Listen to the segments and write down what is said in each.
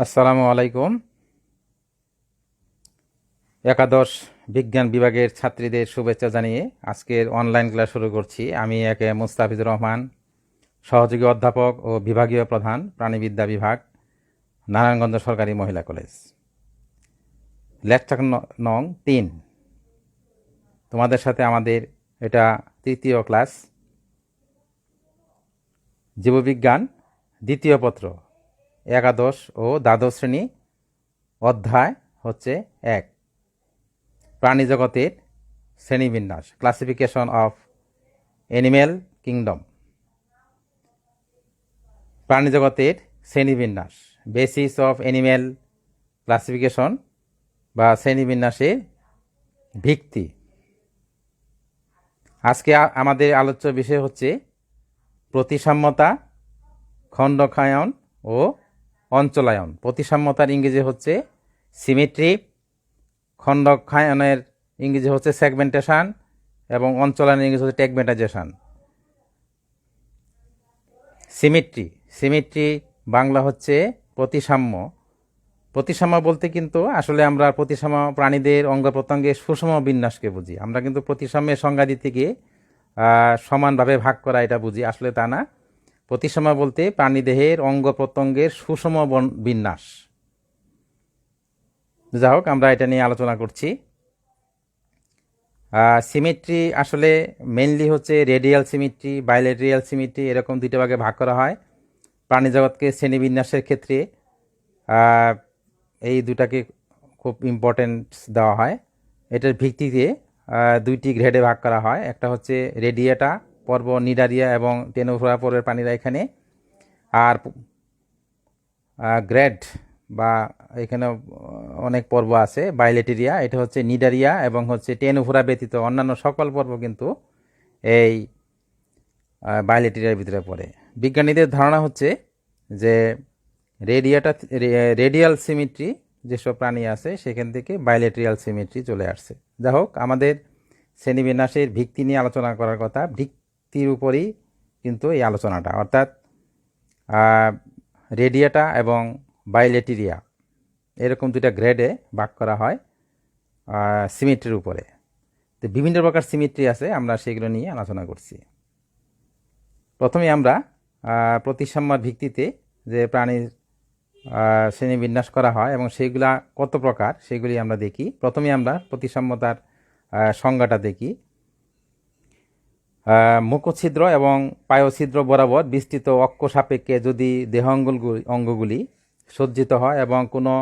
আসসালামু আলাইকুম। একাদশ বিজ্ঞান বিভাগের ছাত্রীদের শুভেচ্ছা জানিয়ে আজকের অনলাইন ক্লাস শুরু করছি। আমি একে মুস্তাফিজুর রহমান, সহযোগী অধ্যাপক ও বিভাগীয় প্রধান, প্রাণীবিদ্যা বিভাগ, নারায়ণগঞ্জ সরকারি মহিলা কলেজ। লেকচার ন- তিন। তোমাদের সাথে আমাদের এটা তৃতীয় ক্লাস জীববিজ্ঞান, দ্বিতীয় পত্র। একাদশ ও দ্বাদশ শ্রেণি অধ্যায় হচ্ছে এক। প্রাণীজগতের শ্রেণীবিন্যাস ক্লাসিফিকেশন অফ অ্যানিম্যাল কিংডম প্রাণীজগতের শ্রেণীবিন্যাস বেসিস অফ অ্যানিম্যাল ক্লাসিফিকেশন বা শ্রেণীবিন্যাসের ভিত্তি। আজকে আমাদের আলোচ্য বিষয় হচ্ছে প্রতিসাম্যতা খণ্ডকায়ন ও অঞ্চলায়ন। প্রতিসাম্যতার ইংরেজি হচ্ছে সিমেট্রি খণ্ডকায়নের ইংরেজি হচ্ছে সেগমেন্টেশন এবং অঞ্চলায়নের ইংরেজি হচ্ছে টেগমেন্টাইজেশন সিমেট্রি সিমেট্রি বাংলা হচ্ছে প্রতিসাম্য। প্রতিসাম্য বলতে কিন্তু আসলে আমরা প্রতিসাম্য প্রাণীদের অঙ্গ প্রত্যঙ্গের সুষম বিন্যাসকে বুঝি। আমরা কিন্তু প্রতিসাম্যের সংজ্ঞা দিতে গিয়ে সমানভাবে ভাগ করা এটা বুঝি। আসলে তা না। প্রতিসাম্য বলতে প্রাণীদেহের অঙ্গ প্রত্যঙ্গের সুষম বন- বিন্যাস। যা হোক, আমরা এটা নিয়ে আলোচনা করছি। সিমেট্রি আসলে মেনলি হচ্ছে রেডিয়াল সিমেট্রি বাইলেট্রিয়াল সিমেট্রি এরকম দুইটা ভাগে ভাগ করা হয়। প্রাণী প্রাণীজগৎকে শ্রেণীবিন্যাসের ক্ষেত্রে এই দুটাকে খুব ইম্পর্টেন্স দেওয়া হয়। এটার ভিত্তিতে দুইটি গ্রেডে ভাগ করা হয়। একটা হচ্ছে রেডিয়েটা পর্ব নিডারিয়া এবং টেনোফোরা পর্বের প্রাণীরা এখানে। আর গ্রেড বা এখানে অনেক পর্ব আছে। বাইলেটেরিয়া, এটা হচ্ছে নিডারিয়া এবং হচ্ছে টেনোফোরা ব্যতীত অন্যান্য সকল পর্ব কিন্তু এই বাইলেটেরিয়ার ভিতরে পড়ে। বিজ্ঞানীদের ধারণা হচ্ছে যে রেডিয়াটা রেডিয়াল সিমেট্রি যেসব প্রাণী আছে, সেখান থেকে বাইলেট্রিয়াল সিমেট্রি চলে আসছে। যা হোক, আমাদের শ্রেণীবিন্যাসের ভিত্তি নিয়ে আলোচনা করার কথা ভিত্তির উপরই কিন্তু এই আলোচনাটা, অর্থাৎ রেডিয়াটা এবং বাইলেটেরিয়া, এরকম দুটা গ্রেডে ভাগ করা হয় সিমেট্রির উপরে। তো বিভিন্ন প্রকার সিমেট্রি আছে, আমরা সেগুলো নিয়ে আলোচনা করছি। প্রথমে আমরা প্রতিসাম্যর ভিত্তিতে যে প্রাণীর শ্রেণীবিন্যাস করা হয় এবং সেইগুলা কত প্রকার, সেগুলি আমরা দেখি। প্রথমে আমরা প্রতিসাম্যতার সংজ্ঞাটা দেখি। মুখছিদ্র এবং পায়ছিদ্র বরাবর বিস্তৃত অক্ষ সাপেক্ষে যদি দেহাঙ্গগুলি অঙ্গগুলি সজ্জিত হয় এবং কোনো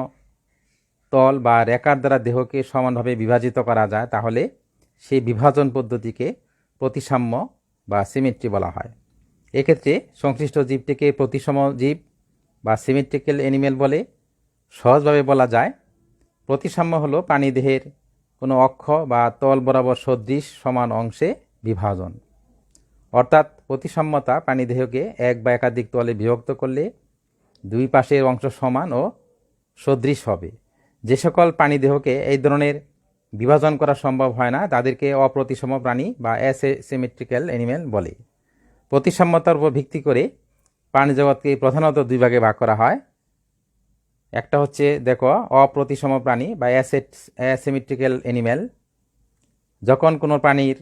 তল বা রেখার দ্বারা দেহকে সমানভাবে বিভাজিত করা যায়, তাহলে সেই বিভাজন পদ্ধতিকে প্রতিসাম্য বা সিমেট্রি বলা হয়। এক্ষেত্রে সংশ্লিষ্ট জীবটিকে প্রতিসম জীব বা সিমেট্রিক্যাল অ্যানিমেল বলে সহজভাবে বলা যায়। প্রতিসাম্য হলো প্রাণীদেহের কোনো অক্ষ বা তল বরাবর সদৃশ সমান অংশে বিভাজন। অর্থাৎ প্রতিসাম্যতা প্রাণীদেহকে এক বা একাধিক তলে বিভক্ত করলে দুই পাশের অংশ সমান ও সদৃশ হবে। যে সকল প্রাণীদেহকে এই ধরনের বিভাজন করা সম্ভব হয় না, তাদেরকে অপ্রতিসম প্রাণী বা অ্যাসিমেট্রিক্যাল অ্যানিমেল বলে। প্রতিসাম্যতার উপর ভিত্তি করে প্রাণীজগৎকে প্রধানত দুই ভাগে ভাগ করা হয়। একটা হচ্ছে, দেখো, অপ্রতিসম প্রাণী বা অ্যাসেট অ্যাসিমেট্রিক্যাল অ্যানিম্যাল যখন কোনো প্রাণীর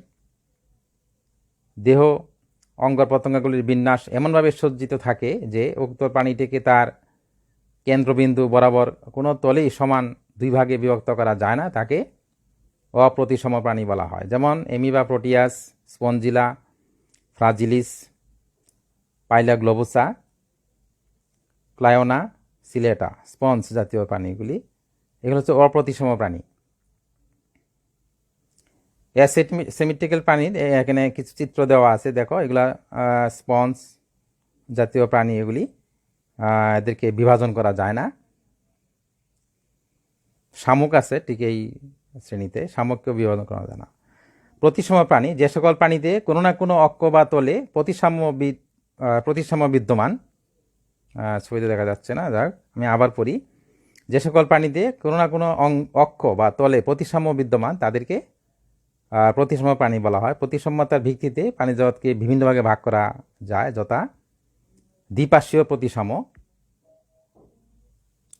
দেহ অঙ্গ প্রত্যঙ্গগুলির বিন্যাস এমনভাবে সজ্জিত থাকে যে উক্ত প্রাণীটিকে তার কেন্দ্রবিন্দু বরাবর কোনো তলেই সমান দুই ভাগে বিভক্ত করা যায় না, তাকে অপ্রতিসম প্রাণী বলা হয়। যেমন এমিবা প্রোটিয়াস, স্পঞ্জিলা, ফ্রাজিলিস পাইলা গ্লোবোসা ক্লায়োনা, সিলেটা, স্পঞ্জ জাতীয় প্রাণীগুলি। এগুলো হচ্ছে অপ্রতিসম প্রাণী। সেমিট্রিক্যাল প্রাণীর এখানে কিছু চিত্র দেওয়া আছে, দেখো, এগুলা স্পঞ্জ জাতীয় প্রাণী এগুলি এদেরকে বিভাজন করা যায় না। শামুক আছে ঠিক এই শ্রেণীতে, শামুককেও বিভাজন করা যায় না। প্রতিসম প্রাণী, যে সকল প্রাণীতে কোনো না কোনো অক্ষ বা তলে প্রতিসাম্য প্রতিসাম্য বিদ্যমান। ছবিতে দেখা যাচ্ছে না, যাক, আমি আবার পড়ি। যে সকল প্রাণীতে কোনো না কোনো অক্ষ বা তলে প্রতিসাম্য বিদ্যমান, তাদেরকে প্রতিসম প্রাণী বলা হয়। প্রতিসাম্যতার ভিত্তিতে প্রাণীজগৎকে বিভিন্ন ভাগে ভাগ করা যায়, যথা দ্বিপার্শ্বীয় প্রতিসম।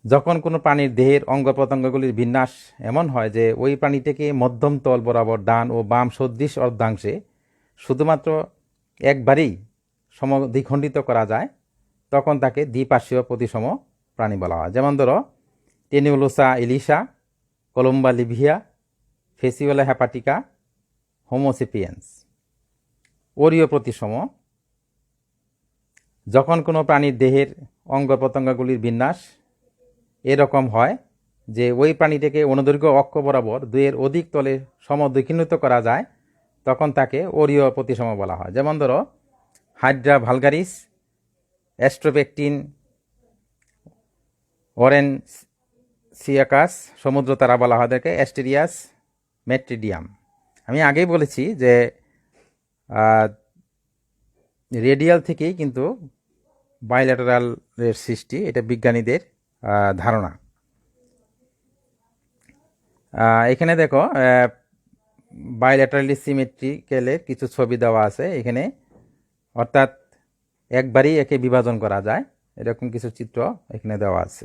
যখন কোনো প্রাণীর দেহের অঙ্গ প্রত্যঙ্গগুলির বিন্যাস এমন হয় যে ওই প্রাণীটিকে মধ্যম তল বরাবর ডান ও বাম সদৃশ অর্ধাংশে শুধুমাত্র একবারেই সমদ্বিখণ্ডিত করা যায়, তখন তাকে দ্বিপার্শ্বীয় প্রতিসম প্রাণী বলা হয়। যেমন ধরো, Tenualosa ilisha Columba livia, Fasciola hepatica Homo sapiens Oreo প্রতিসম যখন কোনো প্রাণীর দেহের অঙ্গ প্রত্যঙ্গগুলির বিন্যাস এরকম হয় যে ওই প্রাণীটিকে অনুদৈর্ঘ্য অক্ষ বরাবর দুইয়ের অধিক তলে সমদ্বিখণ্ডিত করা যায় তখন তাকে ওরিও প্রতিসম বলা হয় যেমন ধরো হাইড্রা ভালগারিস অ্যাস্ট্রোপেকটিন অরেন সিয়াকাস সমুদ্র তারা বলা হয় তাদেরকে অ্যাস্টেরিয়াস মেট্রিডিয়াম আমি আগেই বলেছি যে রেডিয়াল থেকেই কিন্তু বাইল্যাটারালের সৃষ্টি, এটা বিজ্ঞানীদের ধারণা। এখানে দেখো বাইল্যাটারালি সিমেট্রিক্যালের কিছু ছবি দেওয়া আছে। এখানে অর্থাৎ একবারই একে বিভাজন করা যায়। এরকম কিছু চিত্র এখানে দেওয়া আছে।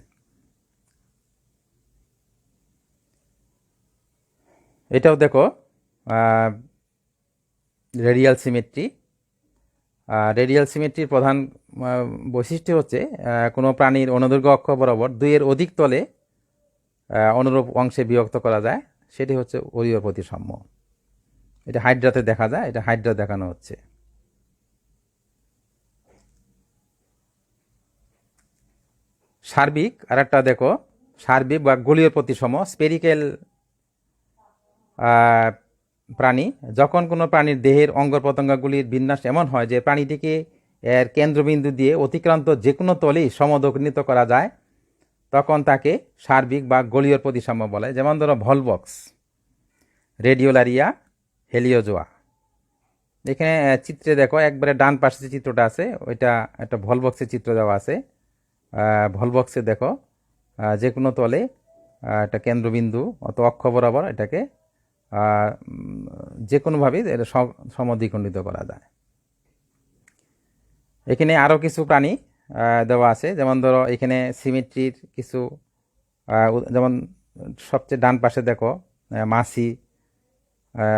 এটাও দেখো রেডিয়াল সিমেট্রি রেডিয়াল সিমেট্রির প্রধান বৈশিষ্ট্য হচ্ছে কোনো প্রাণীর অনুদৈর্ঘ্য অক্ষ বরাবর দুইয়ের অধিক তলে অনুরূপ অংশে বিভক্ত করা যায়। সেটি হচ্ছে অরীয় প্রতিসাম্য। এটা হাইড্রাতে দেখা যায়, এটা হাইড্রা দেখানো হচ্ছে। সার্বিক আর একটা দেখো, সার্বিক বা গোলীয় প্রতিসম স্পেরিক্যাল প্রাণী, যখন কোনো প্রাণীর দেহের অঙ্গ প্রত্যঙ্গগুলির বিন্যাস এমন হয় যে প্রাণীটিকে এর কেন্দ্রবিন্দু দিয়ে অতিক্রান্ত যে কোনো তলেই সমদগ্নিত করা যায়, তখন তাকে সার্বিক বা গোলীয় প্রতিসাম্য বলে। যেমন ধরো ভলবক্স রেডিওলারিয়া, হেলিওজোয়া। এখানে চিত্রে দেখো, একবারে ডান পাশে যে চিত্রটা আছে, ওইটা একটা ভলবক্সের চিত্র দেওয়া আছে। ভলবক্সে দেখো যে কোনো তলে একটা কেন্দ্রবিন্দু অত অক্ষ বরাবর এটাকে যে কোনোভাবেই এটা সম- সমদ্বিখণ্ডিত করা যায়। এখানে আরও কিছু প্রাণী দেওয়া আছে। যেমন ধরো, এখানে সিমেট্রির কিছু যেমন সবচেয়ে ডান পাশে দেখো মাছি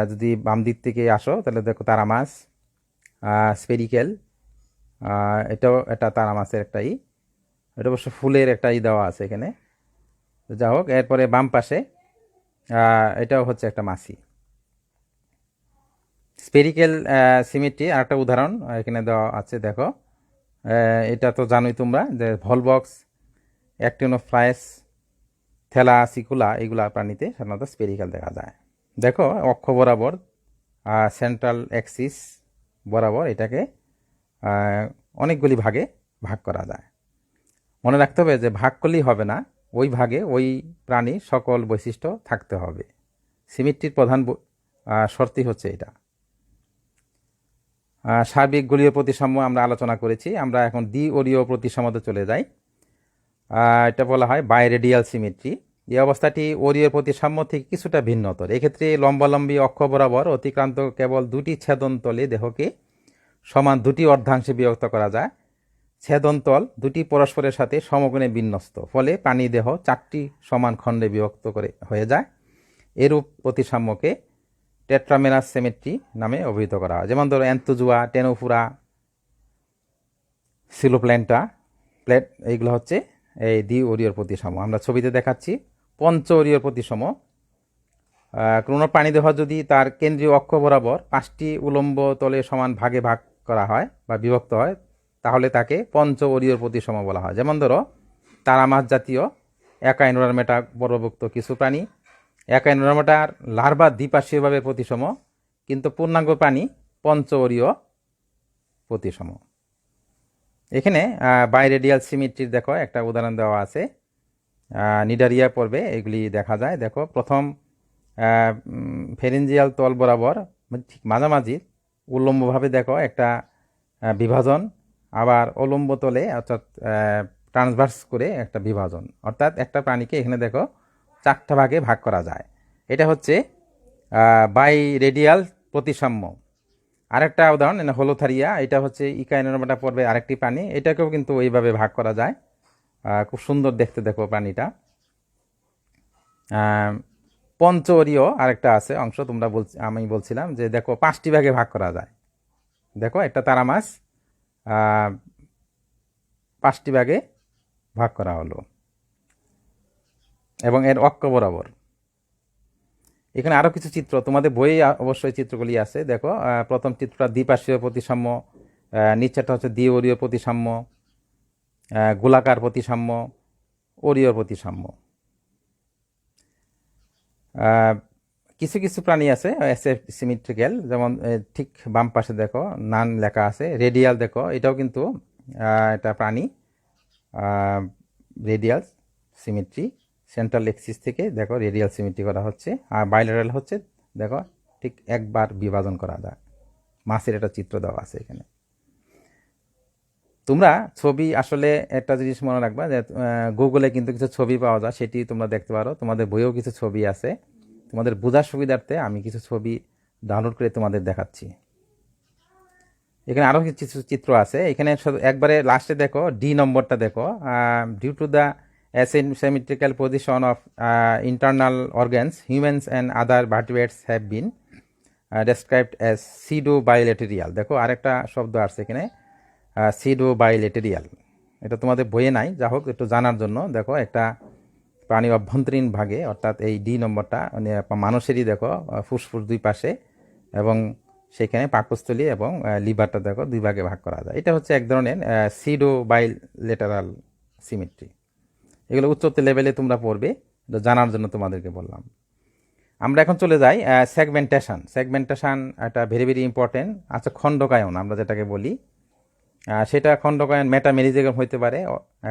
যদি বাম দিক থেকে আসো, তাহলে দেখো তারা মাছ স্পেরিকেল এটাও এটা তারা মাছের একটা ই। এটা অবশ্য ফুলের একটা ই দেওয়া আছে এখানে। যা হোক, এরপরে বাম পাশে এটাও হচ্ছে একটা মাছি। স্পেরিক্যাল সিমেট্রি, আরেকটা উদাহরণ এখানে দেওয়া আছে, দেখো। এটা তো জানোই তোমরা যে ভলবক্স অ্যাক্টিনোফ্লাইস থেলা, সিকুলা, এগুলা প্রাণীতে সাধারণত স্পেরিক্যাল দেখা যায়। দেখো, অক্ষ বরাবর সেন্ট্রাল অ্যাক্সিস বরাবর এটাকে অনেকগুলি ভাগে ভাগ করা যায়। মনে রাখতে হবে যে ভাগ করলেই হবে না ওই ভাগে ওই প্রাণীর সকল বৈশিষ্ট্য থাকতে হবে। সিমেট্রির প্রধান শর্তই হচ্ছে এটা। সার্বিক গলীয় প্রতিসাম্য আমরা আলোচনা করেছি। আমরা এখন দ্বি ওরীয় প্রতিসাম্যতে চলে যাই। এটা বলা হয় বাইরেডিয়াল সিমেট্রি। এই অবস্থাটি ওরীয় প্রতিসাম্য থেকে কিছুটা ভিন্নতর এক্ষেত্রে লম্বালম্বী অক্ষ বরাবর অতিক্রান্ত কেবল দুটি ছেদন তলে দেহকে সমান দুটি অর্ধাংশে বিভক্ত করা যায়। ছেদনতল দুটি পরস্পরের সাথে সমগুণে বিন্যস্ত, ফলে প্রাণী দেহ চারটি সমান খণ্ডে বিভক্ত করে হয়ে যায়। এরূপ প্রতিসাম্যকে টেট্রামেরাস সেমেট্রি নামে অভিহিত করা হয়। যেমন ধরো অ্যান্থোজুয়া, টেনোফুরা, সিলোপ্ল্যান্টা, প্লেট, এইগুলো হচ্ছে এই দ্বি ওরিয়র প্রতিসম আমরা ছবিতে দেখাচ্ছি পঞ্চ ওরিয়র প্রতিসম কোনো প্রাণীদেহ যদি তার কেন্দ্রীয় অক্ষ বরাবর পাঁচটি উলম্ব তলে সমান ভাগে ভাগ করা হয় বা বিভক্ত হয় তাহলে তাকে পঞ্চ ওরিয়র প্রতিসম বলা হয়। যেমন ধরো, তারা মাছ জাতীয়, একা এনোরামেটা বর্গভুক্ত কিছু প্রাণী, একা এনোরামেটার লার্ভা দ্বিপার্শ্বীয়ভাবে প্রতিসম, কিন্তু পূর্ণাঙ্গ প্রাণী পঞ্চ ওরিয় প্রতিসম। এখানে বাইরেডিয়াল সিমিট্রির দেখো, একটা উদাহরণ দেওয়া আছে। নিডারিয়া পর্বে এগুলি দেখা যায়। দেখো, প্রথম ফেরেঞ্জিয়াল তল বরাবর, ঠিক মাঝামাঝি, উল্লম্বভাবে দেখো একটা বিভাজন আবার অলম্ব তলে, অর্থাৎ ট্রান্সভার্স করে একটা বিভাজন। অর্থাৎ একটা প্রাণীকে এখানে দেখো চারটা ভাগে ভাগ করা যায়। এটা হচ্ছে বাই রেডিয়াল প্রতিসাম্য। আরেকটা উদাহরণ হলোথারিয়া, এটা হচ্ছে ইকাইনোরমাটা পর্বে আরেকটি প্রাণী। এটাকেও কিন্তু ওইভাবে ভাগ করা যায়। খুব সুন্দর দেখতে দেখো প্রাণীটা। পঞ্চরীয় আরেকটা আছে অংশ, তোমরা বল আমি বলছিলাম যে দেখো পাঁচটি ভাগে ভাগ করা যায়। দেখো, একটা তারা মাছ পাঁচটি ভাগে ভাগ করা হলো। এবং এর অক্ষ বরাবর। এখানে আরও কিছু চিত্র, তোমাদের বইয়ে অবশ্যই চিত্রগুলি আছে, দেখো। প্রথম চিত্রটা দ্বিপার্শ্বীয় প্রতিসাম্য নিচেরটা হচ্ছে দ্বিঅরীয় প্রতিসাম্য গোলাকার প্রতিসাম্য অরীয় প্রতিসাম্য। কিছু কিছু প্রাণী আছে সিমেট্রিক্যাল যেমন ঠিক বাম পাশে দেখো, নান লেখা আছে রেডিয়াল দেখো, এটাও কিন্তু এটা প্রাণী রেডিয়াল সিমেট্রি সেন্ট্রাল এক্সিস থেকে দেখো রেডিয়াল সিমেট্রি করা হচ্ছে, আর বাইলারাল হচ্ছে, দেখো, ঠিক একবার বিভাজন করা যায়, মাছের একটা চিত্র দেওয়া আছে এখানে। তোমরা ছবি, আসলে একটা জিনিস মনে রাখবা যে গুগলে কিন্তু কিছু ছবি পাওয়া যায়, সেটি তোমরা দেখতে পারো, তোমাদের বইয়েও কিছু ছবি আছে। তোমাদের বোঝার সুবিধার্থে আমি কিছু ছবি ডাউনলোড করে তোমাদের দেখাচ্ছি। এখানে আরও কিছু চিত্র আছে। এখানে একবারে লাস্টে দেখো ডি নম্বরটা দেখো due to the of uh, internal organs humans and other vertebrates have been uh, described as pseudo bilateral দেখো আরেকটা শব্দ আসছে এখানে সিডো বাইলেটেরিয়াল এটা তোমাদের বইয়ে নাই যা হোক একটু জানার জন্য। দেখো একটা প্রাণী অভ্যন্তরীণ ভাগে, অর্থাৎ এই ডি নম্বরটা মানে মানুষেরই দেখো ফুসফুস দুই পাশে এবং সেখানে পাকস্থলী এবং লিভারটা দেখো দুই ভাগে ভাগ করা যায়। এটা হচ্ছে এক ধরনের সিডো বাইলেটারাল সিমেট্রি এগুলো উচ্চতর লেভেলে তোমরা পড়বে জানার জন্য তোমাদেরকে বললাম। আমরা এখন চলে যাই সেগমেন্টেশন সেগমেন্টেশন একটা ভেরি ভেরি ইম্পর্টেন্ট আচ্ছা খণ্ডকায়ন আমরা যেটাকে বলি। সেটা খণ্ডকায়ন মেটামেরিজেগম হইতে পারে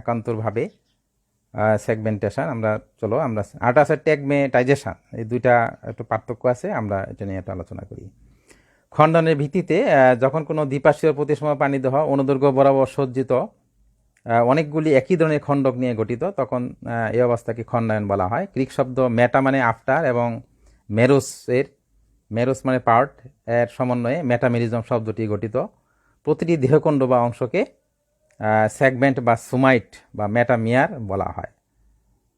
একান্তরভাবে সেগমেন্টেশন আমরা চলো, আমরা আরেকটা আছে টেগমেটাইজেশন এই দুইটা একটু পার্থক্য আছে, আমরা এটা নিয়ে একটা আলোচনা করি। খণ্ডনের ভিত্তিতে যখন কোনো দ্বিপার্শ্বীয় প্রতিসম প্রাণীদেহ অনুদৈর্ঘ্য বরাবর সজ্জিত অনেকগুলি একই ধরনের খণ্ডক নিয়ে গঠিত, তখন এই অবস্থাকে খণ্ডায়ন বলা হয়। গ্রিক শব্দ মেটা মানে আফটার এবং মেরোসের মেরোস মানে পার্ট এর সমন্বয়ে মেটামেরিজম শব্দটি গঠিত। প্রতিটি দেহখণ্ড বা অংশকে সেগমেন্ট বা সুমাইট বা মেটামিয়ার বলা হয়।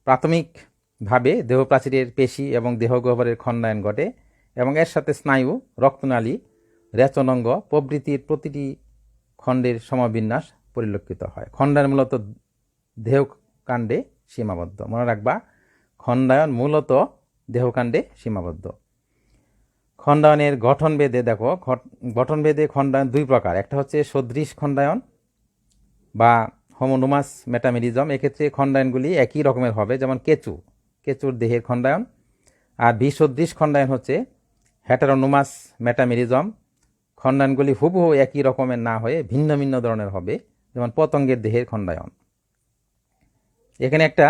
প্রাথমিকভাবে দেহপ্রাচীরের পেশি এবং দেহগহ্বরের খণ্ডায়ন ঘটে এবং এর সাথে স্নায়ু, রক্তনালী, রেচনাঙ্গ প্রভৃতির প্রতিটি খণ্ডের সমাবিন্যাস পরিলক্ষিত হয়। খণ্ডায়ন মূলত দেহকাণ্ডে সীমাবদ্ধ। মনে রাখবা, খণ্ডায়ন মূলত দেহকাণ্ডে সীমাবদ্ধ। খণ্ডায়নের গঠনভেদে দেখো, ঘট- গঠনভেদে খণ্ডায়ন দুই প্রকার। একটা হচ্ছে সদৃশ খণ্ডায়ন বা হোমোনোমাস মেটামেরিজম এক্ষেত্রে খণ্ডায়নগুলি একই রকমের হবে, যেমন কেঁচু, কেঁচুর দেহের খণ্ডায়ন। আর বিসদৃশ খণ্ডায়ন হচ্ছে হ্যাটারোনোমাস মেটামেরিজম খণ্ডায়নগুলি হুবহু একই রকমের না হয়ে ভিন্ন ভিন্ন ধরনের হবে, যেমন পতঙ্গের দেহের খণ্ডায়ন। এখানে একটা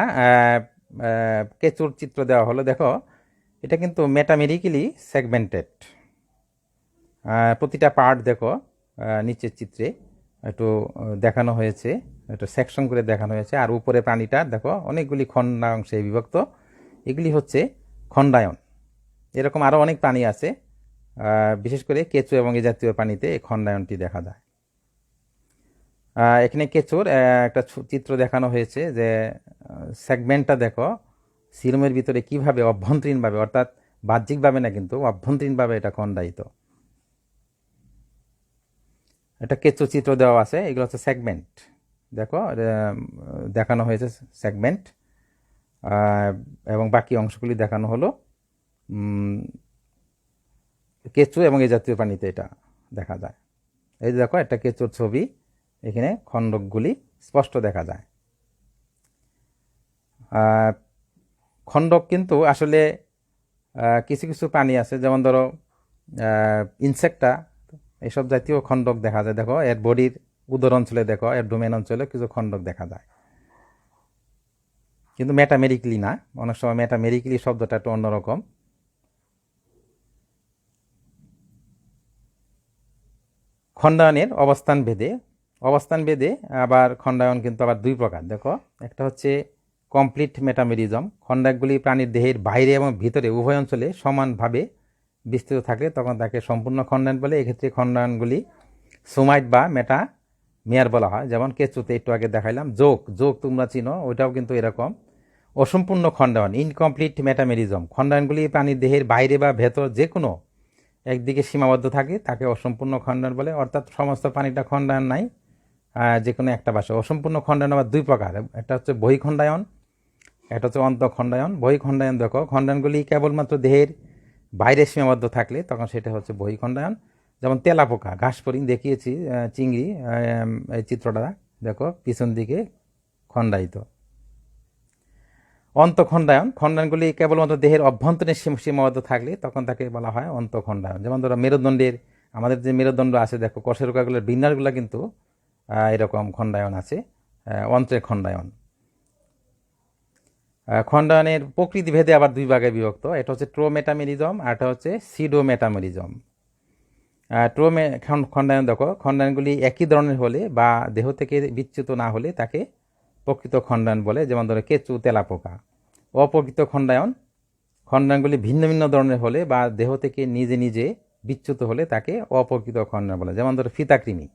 কেঁচুর চিত্র দেওয়া হলো, দেখো, এটা কিন্তু মেটামেরিক্যালি সেগমেন্টেড প্রতিটা পার্ট দেখো নিচের চিত্রে। একটু দেখানো হয়েছে, একটু সেকশন করে দেখানো হয়েছে। আর উপরে প্রাণীটা, দেখো, অনেকগুলি খণ্ডাংশে বিভক্ত। এগুলি হচ্ছে খণ্ডায়ন। এরকম আরও অনেক প্রাণী আছে বিশেষ করে কেঁচু এবং এ জাতীয় প্রাণীতে এই খণ্ডায়নটি দেখা যায়। এখানে কেঁচুর একটা চিত্র দেখানো হয়েছে যে সেগমেন্টটা দেখো সিরমের ভিতরে কীভাবে অভ্যন্তরীণভাবে, অর্থাৎ বাহ্যিকভাবে না কিন্তু অভ্যন্তরীণভাবে এটা খণ্ডায়িত। এটা কেঁচো চিত্র দেওয়া আছে, এগুলো হচ্ছে সেগমেন্ট দেখো দেখানো হয়েছে সেগমেন্ট এবং বাকি অংশগুলি দেখানো হলো। কেঁচু এবং এই জাতীয় প্রাণীতে এটা দেখা যায়। এই যে দেখো, একটা কেঁচুর ছবি, এখানে খণ্ডকগুলি স্পষ্ট দেখা যায়। খণ্ডক কিন্তু আসলে কিছু কিছু প্রাণী আছে, যেমন ধরো ইনসেক্টটা এসব জাতীয় খণ্ডক দেখা যায়। দেখো, এর বডির উদর অঞ্চলে দেখো, এর ডোমেন অঞ্চলে কিছু খণ্ডক দেখা যায়। কিন্তু ম্যাটামেরিকলি না। অনেক সময় ম্যাটামেরিকলি শব্দটা একটু অন্যরকম। খণ্ডায়নের অবস্থান ভেদে অবস্থান ভেদে আবার খণ্ডায়ন কিন্তু আবার দুই প্রকার। দেখো, একটা হচ্ছে কমপ্লিট মেটামেরিজম খণ্ডাকগুলি প্রাণীর দেহের বাইরে এবং ভিতরে, উভয় অঞ্চলে সমানভাবে বিস্তৃত থাকে, তখন তাকে সম্পূর্ণ খণ্ডায়ন বলে, এক্ষেত্রে খণ্ডায়নগুলি সোমাইট বা মেটা মেয়ার বলা হয়। যেমন কেঁচুতে একটু আগে দেখাইলাম, যোগ যোগ তোমরা চিনো, ওইটাও কিন্তু এরকম। অসম্পূর্ণ খণ্ডায়ন ইনকমপ্লিট মেটামেরিজম খণ্ডায়নগুলি প্রাণীর দেহের বাইরে বা ভেতর যে কোনো একদিকে সীমাবদ্ধ থাকে, তাকে অসম্পূর্ণ খণ্ডায়ন বলে, অর্থাৎ সমস্ত প্রাণীটা খণ্ডায়ন নাই যে কোনো একটা বাসা অসম্পূর্ণ খণ্ডায়ন আবার দুই প্রকার, একটা হচ্ছে বহিখণ্ডায়ন, একটা হচ্ছে অন্তঃখণ্ডায়ন। বহিখণ্ডায়ন দেখো, খণ্ডায়নগুলি কেবলমাত্র দেহের বাইরে সীমাবদ্ধ থাকলে তখন সেটা হচ্ছে বহিখণ্ডায়ন। যেমন তেলাপোকা ঘাস ফড়িং দেখিয়েছি চিংড়ি এই চিত্রটা, দেখো, পিছন দিকে খণ্ডায়িত। অন্তঃখণ্ডায়ন, খণ্ডায়নগুলি কেবলমাত্র দেহের অভ্যন্তরীণ সীমাবদ্ধ থাকলে তখন তাকে বলা হয় অন্তঃখণ্ডায়ন। যেমন ধরো, মেরুদণ্ডের, আমাদের যে মেরুদণ্ড আছে, দেখো কশেরুকাগুলোর বিন্যাসগুলো কিন্তু এরকম খণ্ডায়ন আছে অন্ত্রের খণ্ডায়ন আহ, খণ্ডায়নের প্রকৃতি ভেদে আবার দুই ভাগে বিভক্ত। এটা হচ্ছে ট্রোমেটামেরিজম আর এটা হচ্ছে সিডোমেটামেরিজম। ট্রোমে খণ্ডায়ন দেখো খণ্ডায়নগুলি একই ধরনের হলে বা দেহ থেকে বিচ্যুত না হলে তাকে প্রকৃত খণ্ডায়ন বলে যেমন ধরো কেঁচু তেলাপোকা। অপ্রকৃত খণ্ডায়ন খণ্ডায়নগুলি ভিন্ন ভিন্ন ধরনের হলে বা দেহ থেকে নিজে নিজে বিচ্যুত হলে তাকে অপ্রকৃত খণ্ডায়ন বলে যেমন ধরো ফিতাকৃমি।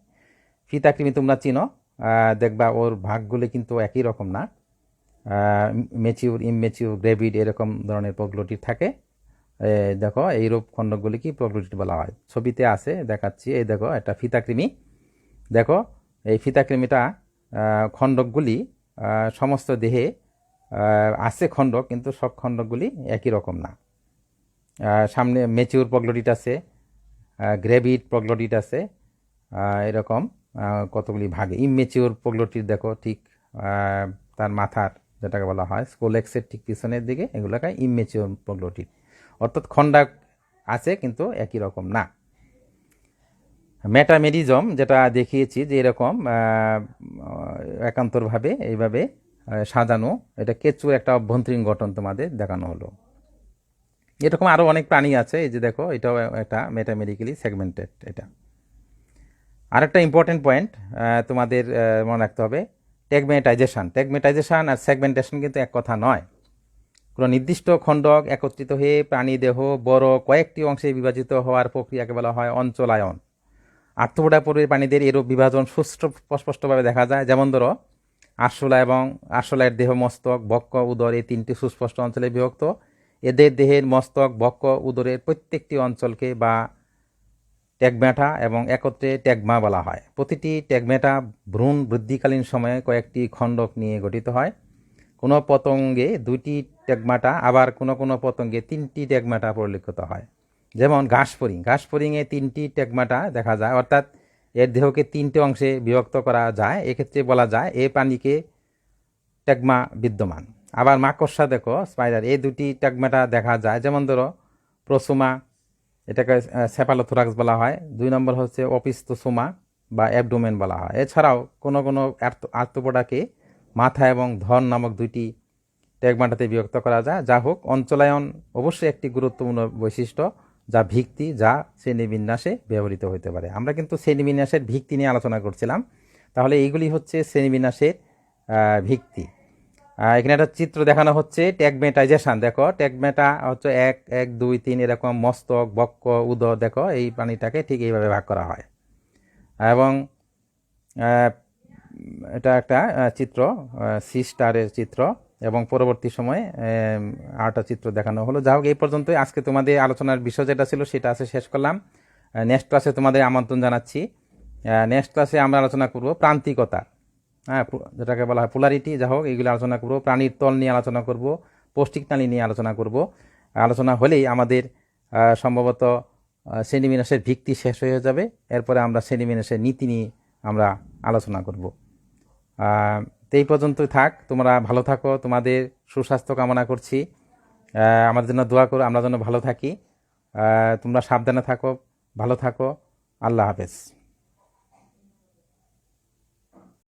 ফিতাকৃমি তোমরা চিনো দেখবা ওর ভাগগুলি কিন্তু একই রকম না। মেচিউর ইমমেচিউর গ্রেভিড এরকম ধরনের প্রোগ্লোটিড থাকে। দেখো, এইরূপ খণ্ডকগুলি কি প্রোগ্লোটিড বলা হয়? ছবিতে আছে, দেখাচ্ছি। এই দেখো, একটা ফিতাকৃমি। দেখো, এই ফিতাকৃমিটা খণ্ডকগুলি সমস্ত দেহে আছে খণ্ডক, কিন্তু সব খণ্ডকগুলি একই রকম না। সামনে মেচিউর প্রগ্লোটিট আছে গ্রেভিড প্রগ্লোটিট আছে এরকম কতগুলি ভাগে। ইমমেচিউর প্রগ্লোটিট দেখো, ঠিক তার মাথার যেটাকে বলা হয় স্কোলেক্সের ঠিক পিছনের দিকে এগুলোকে ইমমেচিউর প্রগ্লোটিট অর্থাৎ খণ্ডাক আছে কিন্তু একই রকম না। মেটামেরিজম যেটা দেখিয়েছি যে এরকম একান্তরভাবে এইভাবে সাজানো, এটা কেঁচুর একটা অভ্যন্তরীণ গঠন তোমাদের দেখানো হলো। এরকম আরও অনেক প্রাণী আছে, এই যে দেখো, এটাও একটা মেটামেরিক্যালি সেগমেন্টেড এটা। আরেকটা ইম্পর্টেন্ট পয়েন্ট তোমাদের মনে রাখতে হবে টেগমেটাইজেশন টেগমেটাইজেশন আর সেগমেন্টেশন কিন্তু এক কথা নয়। কোনো নির্দিষ্ট খণ্ডক একত্রিত হয়ে প্রাণী, দেহ বড় কয়েকটি অংশে বিভাজিত হওয়ার প্রক্রিয়াকে বলা হয় অঞ্চলায়ন। আর্থপোডা পূর্বের প্রাণীদের এরূপ বিভাজন সুষ্ঠু স্পষ্টভাবে দেখা যায় যেমন ধরো আরশোলা এবং আরশোলার দেহ মস্তক বক্ষ উদর এই তিনটি সুস্পষ্ট অঞ্চলে বিভক্ত এদের দেহের মস্তক বক্ষ উদরের প্রত্যেকটি অঞ্চলকে বা ট্যাগম্যাটা এবং একত্রে ট্যাগমা বলা হয়। প্রতিটি ট্যাগম্যাটা ভ্রূণ বৃদ্ধিকালীন সময়ে কয়েকটি খণ্ডক নিয়ে গঠিত হয়। কোনো পতঙ্গে দুইটি ট্যাগমাটা আবার কোনো কোনো পতঙ্গে তিনটি ট্যাগমাটা পরিলক্ষিত হয়। যেমন ঘাসফড়িং। ঘাসফড়িংয়ে তিনটি ট্যাগমাটা দেখা যায়, অর্থাৎ এর দেহকে তিনটে অংশে বিভক্ত করা যায়। এক্ষেত্রে বলা যায় এ প্রাণীকে ট্যাগমা বিদ্যমান। আবার মাকড়সা দেখো, স্পাইডার। এই দুটি ট্যাগমাটা দেখা যায়। যেমন ধরো প্রসুমা এটাকে সেপালোথোরাক্স বলা হয়। দুই নম্বর হচ্ছে অপিস্তোসোমা বা অ্যাবডোমেন বলা হয়। এছাড়াও কোনো কোনো আর্থপোডাকে মাথা এবং ধন নামক দুইটি ট্যাগমাটাতে বিভক্ত করা যায়। যা হোক, অঞ্চলায়ন অবশ্যই একটি গুরুত্বপূর্ণ বৈশিষ্ট্য যা ভিত্তি, যা শ্রেণীবিন্যাসে ব্যবহৃত হতে পারে। আমরা কিন্তু শ্রেণীবিন্যাসের ভিত্তি নিয়ে আলোচনা করছিলাম। তাহলে এইগুলি হচ্ছে শ্রেণীবিন্যাসের ভিত্তি। এখানে একটা চিত্র দেখানো হচ্ছে ট্যাগমেটাইজেশন দেখো ট্যাগমেটা হচ্ছে এক এক, দুই, তিন, এরকম মস্তক বক্ষ উদর, দেখো, এই প্রাণীটাকে ঠিক এইভাবে ভাগ করা হয়। এবং এটা একটা চিত্র সি স্টারের চিত্র, এবং পরবর্তী সময়ে আরেকটা চিত্র দেখানো হলো। যা হোক, এই পর্যন্তই। আজকে তোমাদের আলোচনার বিষয় যেটা ছিল, সেটা আছে, শেষ করলাম। নেক্সট ক্লাসে তোমাদের আমন্ত্রণ জানাচ্ছি। নেক্সট ক্লাসে আমরা আলোচনা করব প্রান্তিকতা। হ্যাঁ যেটাকে বলা হয় পোলারিটি যা হোক এইগুলো আলোচনা করব, প্রাণীর তল নিয়ে আলোচনা করব, পৌষ্টিক নালী নিয়ে আলোচনা করব। আলোচনা হলেই আমাদের সম্ভবত শ্রেণীবিন্যাসের ভিত্তি শেষ হয়ে যাবে। এরপরে আমরা শ্রেণীবিন্যাসের নীতি নিয়ে আমরা আলোচনা করব। তো এই পর্যন্তই থাক। তোমরা ভালো থাকো। তোমাদের সুস্বাস্থ্য কামনা করছি। আমাদের জন্য দোয়া করো। আমরা যেন ভালো থাকি। তোমরা সাবধানে থাকো, ভালো থাকো। আল্লাহ হাফেজ।